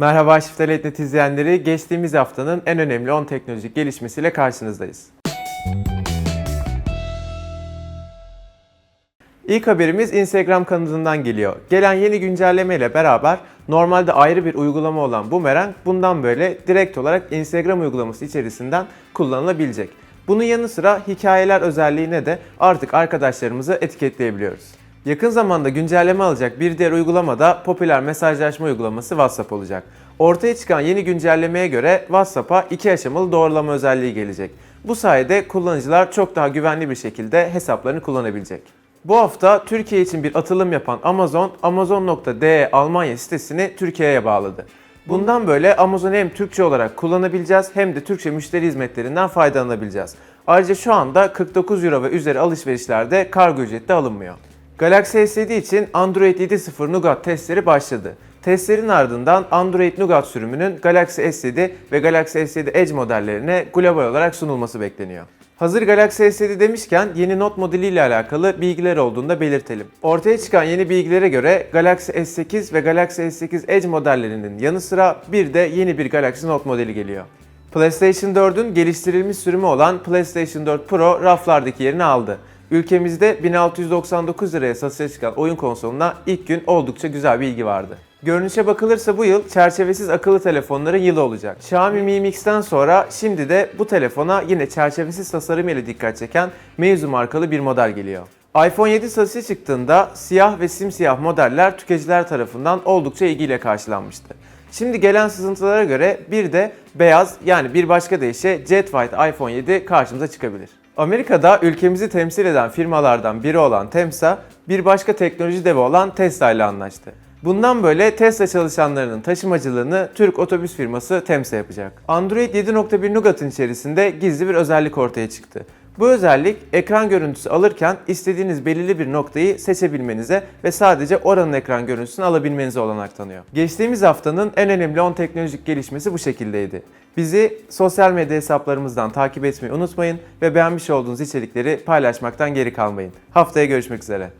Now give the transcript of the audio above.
Merhaba Shift'e izleyenleri. Geçtiğimiz haftanın en önemli 10 teknolojik gelişmesiyle karşınızdayız. İlk haberimiz Instagram kanalından geliyor. Gelen yeni güncelleme ile beraber normalde ayrı bir uygulama olan Boomerang bundan böyle direkt olarak Instagram uygulaması içerisinden kullanılabilecek. Bunun yanı sıra hikayeler özelliğine de artık arkadaşlarımızı etiketleyebiliyoruz. Yakın zamanda güncelleme alacak bir diğer uygulama da popüler mesajlaşma uygulaması WhatsApp olacak. Ortaya çıkan yeni güncellemeye göre WhatsApp'a iki aşamalı doğrulama özelliği gelecek. Bu sayede kullanıcılar çok daha güvenli bir şekilde hesaplarını kullanabilecek. Bu hafta Türkiye için bir atılım yapan Amazon, Amazon.de Almanya sitesini Türkiye'ye bağladı. Bundan böyle Amazon'u hem Türkçe olarak kullanabileceğiz hem de Türkçe müşteri hizmetlerinden faydalanabileceğiz. Ayrıca şu anda 49 euro ve üzeri alışverişlerde kargo ücreti de alınmıyor. Galaxy S7 için Android 7.0 Nougat testleri başladı. Testlerin ardından Android Nougat sürümünün Galaxy S7 ve Galaxy S7 Edge modellerine global olarak sunulması bekleniyor. Hazır Galaxy S7 demişken yeni Note modeliyle alakalı bilgiler olduğunu da belirtelim. Ortaya çıkan yeni bilgilere göre Galaxy S8 ve Galaxy S8 Edge modellerinin yanı sıra bir de yeni bir Galaxy Note modeli geliyor. PlayStation 4'ün geliştirilmiş sürümü olan PlayStation 4 Pro raflardaki yerini aldı. Ülkemizde 1699 liraya satışa çıkan oyun konsoluna ilk gün oldukça güzel bir ilgi vardı. Görünüşe bakılırsa bu yıl çerçevesiz akıllı telefonların yılı olacak. Xiaomi Mi Mix'ten sonra şimdi de bu telefona yine çerçevesiz tasarım ile dikkat çeken Meizu markalı bir model geliyor. iPhone 7 satışa çıktığında siyah ve simsiyah modeller tüketiciler tarafından oldukça ilgiyle karşılanmıştı. Şimdi gelen sızıntılara göre bir de beyaz yani bir başka deyişle Jet White iPhone 7 karşımıza çıkabilir. Amerika'da ülkemizi temsil eden firmalardan biri olan Temsa, bir başka teknoloji devi olan Tesla ile anlaştı. Bundan böyle Tesla çalışanlarının taşımacılığını Türk otobüs firması Temsa yapacak. Android 7.1 Nougat'ın içerisinde gizli bir özellik ortaya çıktı. Bu özellik ekran görüntüsü alırken istediğiniz belirli bir noktayı seçebilmenize ve sadece oranın ekran görüntüsünü alabilmenize olanak tanıyor. Geçtiğimiz haftanın en önemli 10 teknolojik gelişmesi bu şekildeydi. Bizi sosyal medya hesaplarımızdan takip etmeyi unutmayın ve beğenmiş olduğunuz içerikleri paylaşmaktan geri kalmayın. Haftaya görüşmek üzere.